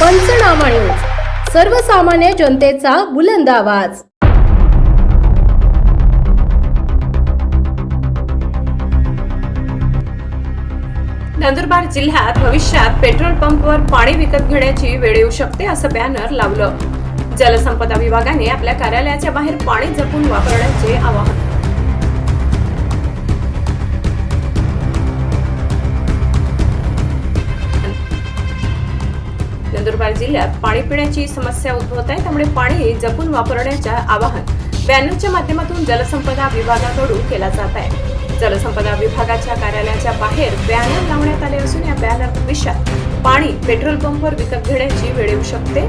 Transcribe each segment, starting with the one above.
पंचनामा न्यूज. सर्वसामान्य जनतेचा बुलंद आवाज. नंदुरबार जिल्ह्यात भविष्यात पेट्रोल पंपवर पाणी विकत घेण्याची वेळ येऊ शकते असं बॅनर लावलं. जलसंपदा विभागाने आपल्या कार्यालयाच्या बाहेर पाणी जपून वापरण्याचे आवाहन. नंदुरबार जिल्ह्यात पाणी पिण्याची समस्या उद्भवत आहे. त्यामुळे पाणी जपून वापरण्याचे आवाहन बॅनरच्या माध्यमातून जलसंपदा विभागाकडून केला जात आहे. जलसंपदा विभागाच्या कार्यालयाच्या बाहेर बॅनर लावण्यात आले असून या बॅनर भविष्यात पाणी पेट्रोल पंपवर विकत घेण्याची वेळ येऊ शकते.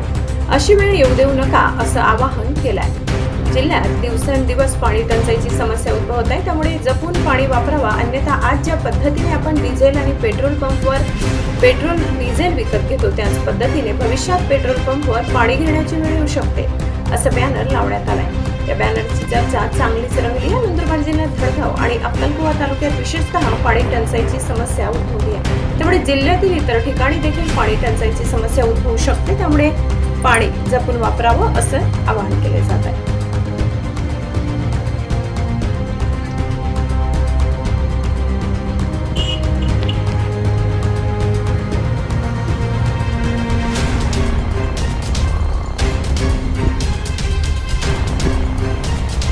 अशी वेळ येऊ देऊ नका असं आवाहन केलं आहे जिल्ह्यात दिवसेंदिवस पाणी टंचाईची समस्या उद्भवत आहे. त्यामुळे जपून पाणी वापरावा अन्यथा आज ज्या पद्धतीने आपण डिझेल आणि पेट्रोल पंपवर पेट्रोल डिझेल विकत घेतो त्याच पद्धतीने भविष्यात पेट्रोल पंपवर पाणी घेण्याची वेळ येऊ शकते असं बॅनर लावण्यात आलाय. या बॅनरची चर्चा चांगलीच रंगली आहे. नंदुरबार जिल्ह्यात जळगाव आणि अक्कलकुवा तालुक्यात विशेषतः पाणी टंचाईची समस्या उद्भवली आहे. त्यामुळे जिल्ह्यातील इतर ठिकाणी देखील पाणी टंचाईची समस्या उद्भवू शकते. त्यामुळे पाणी जपून वापरावं असं आवाहन केले जात आहे.